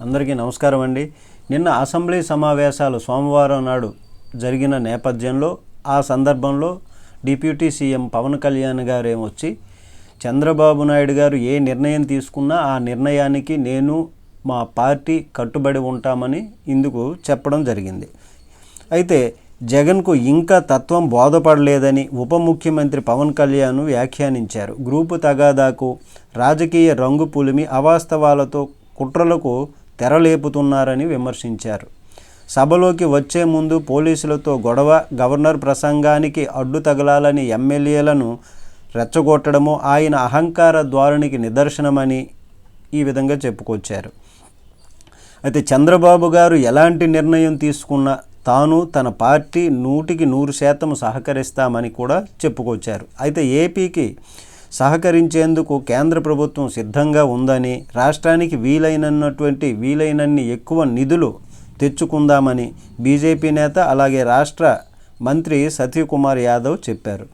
అందరికీ నమస్కారం అండి. నిన్న అసెంబ్లీ సమావేశాలు సోమవారం నాడు జరిగిన నేపథ్యంలో ఆ సందర్భంలో డిప్యూటీ సీఎం పవన్ కళ్యాణ్ గారు ఏమొచ్చి చంద్రబాబు నాయుడు గారు ఏ నిర్ణయం తీసుకున్నా ఆ నిర్ణయానికి నేను మా పార్టీ కట్టుబడి ఉంటామని ఇందుకు చెప్పడం జరిగింది. అయితే జగన్కు ఇంకా తత్వం బోధపడలేదని ఉప ముఖ్యమంత్రి పవన్ కళ్యాణ్ వ్యాఖ్యానించారు. గ్రూపు తగాదాకు రాజకీయ రంగు పులిమి అవాస్తవాలతో కుట్రలకు తెరలేపుతున్నారని విమర్శించారు. సభలోకి వచ్చే ముందు పోలీసులతో గొడవ గవర్నర్ ప్రసంగానికి అడ్డు తగలాలని ఎమ్మెల్యేలను రెచ్చగొట్టడము ఆయన అహంకార ధోరణికి నిదర్శనమని ఈ విధంగా చెప్పుకొచ్చారు. అయితే చంద్రబాబు గారు ఎలాంటి నిర్ణయం తీసుకున్నా తాను తన పార్టీ నూటికి నూరు శాతం సహకరిస్తామని కూడా చెప్పుకొచ్చారు. అయితే ఏపీకి సహకరించేందుకు కేంద్ర ప్రభుత్వం సిద్ధంగా ఉందని రాష్ట్రానికి వీలైనటువంటి వీలైనన్ని ఎక్కువ నిధులు తెచ్చుకుందామని బీజేపీ నేత అలాగే రాష్ట్ర మంత్రి సతీకుమార్ యాదవ్ చెప్పారు.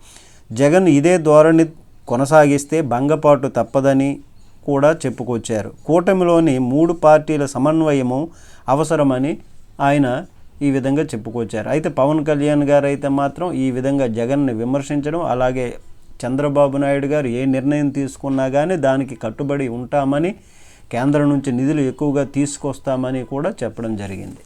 జగన్ ఇదే ధోరణి కొనసాగిస్తే భంగపాటు తప్పదని కూడా చెప్పుకొచ్చారు. కూటమిలోని మూడు పార్టీల సమన్వయము అవసరమని ఆయన ఈ విధంగా చెప్పుకొచ్చారు. అయితే పవన్ కళ్యాణ్ గారు అయితే మాత్రం ఈ విధంగా జగన్ని విమర్శించడం అలాగే చంద్రబాబు నాయుడు గారు ఏ నిర్ణయం తీసుకున్నా కానీ దానికి కట్టుబడి ఉంటామని కేంద్రం నుంచి నిధులు ఎక్కువగా తీసుకొస్తామని కూడా చెప్పడం జరిగింది.